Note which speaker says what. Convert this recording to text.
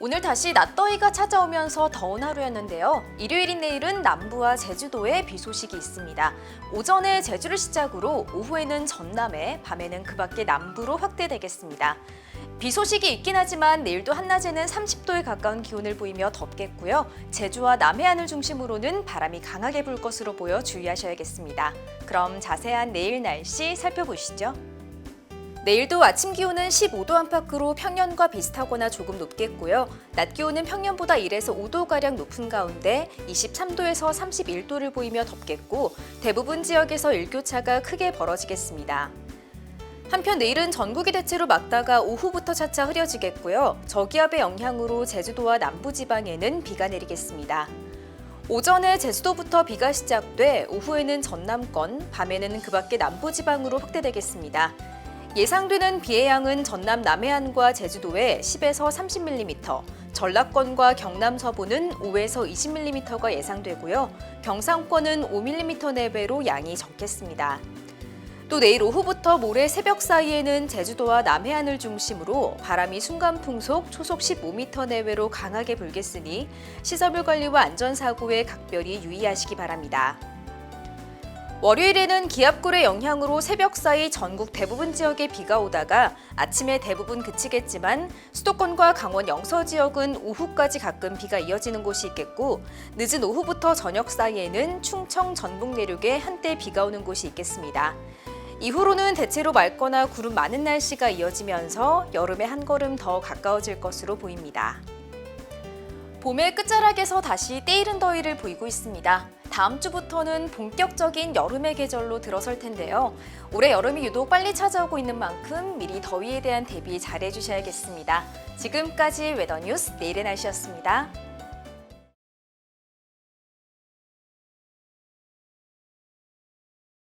Speaker 1: 오늘 다시 낮더위가 찾아오면서 더운 하루였는데요. 일요일인 내일은 남부와 제주도에 비 소식이 있습니다. 오전에 제주를 시작으로 오후에는 전남에, 밤에는 그 밖에 남부로 확대되겠습니다. 비 소식이 있긴 하지만 내일도 한낮에는 30도에 가까운 기온을 보이며 덥겠고요. 제주와 남해안을 중심으로는 바람이 강하게 불 것으로 보여 주의하셔야겠습니다. 그럼 자세한 내일 날씨 살펴보시죠. 내일도 아침 기온은 15도 안팎으로 평년과 비슷하거나 조금 높겠고요. 낮 기온은 평년보다 1에서 5도가량 높은 가운데 23도에서 31도를 보이며 덥겠고 대부분 지역에서 일교차가 크게 벌어지겠습니다. 한편 내일은 전국이 대체로 맑다가 오후부터 차차 흐려지겠고요. 저기압의 영향으로 제주도와 남부지방에는 비가 내리겠습니다. 오전에 제주도부터 비가 시작돼 오후에는 전남권, 밤에는 그 밖에 남부지방으로 확대되겠습니다. 예상되는 비의 양은 전남 남해안과 제주도에 10에서 30mm, 전라권과 경남 서부는 5에서 20mm가 예상되고요. 경상권은 5mm 내외로 양이 적겠습니다. 또 내일 오후부터 모레 새벽 사이에는 제주도와 남해안을 중심으로 바람이 순간 풍속 초속 15m 내외로 강하게 불겠으니 시설물 관리와 안전사고에 각별히 유의하시기 바랍니다. 월요일에는 기압골의 영향으로 새벽 사이 전국 대부분 지역에 비가 오다가 아침에 대부분 그치겠지만 수도권과 강원 영서 지역은 오후까지 가끔 비가 이어지는 곳이 있겠고 늦은 오후부터 저녁 사이에는 충청 전북 내륙에 한때 비가 오는 곳이 있겠습니다. 이후로는 대체로 맑거나 구름 많은 날씨가 이어지면서 여름에 한 걸음 더 가까워질 것으로 보입니다. 봄의 끝자락에서 다시 때이른 더위를 보이고 있습니다. 다음 주부터는 본격적인 여름의 계절로 들어설 텐데요. 올해 여름이 유독 빨리 찾아오고 있는 만큼 미리 더위에 대한 대비 잘해 주셔야겠습니다. 지금까지 웨더뉴스 내일의 날씨였습니다.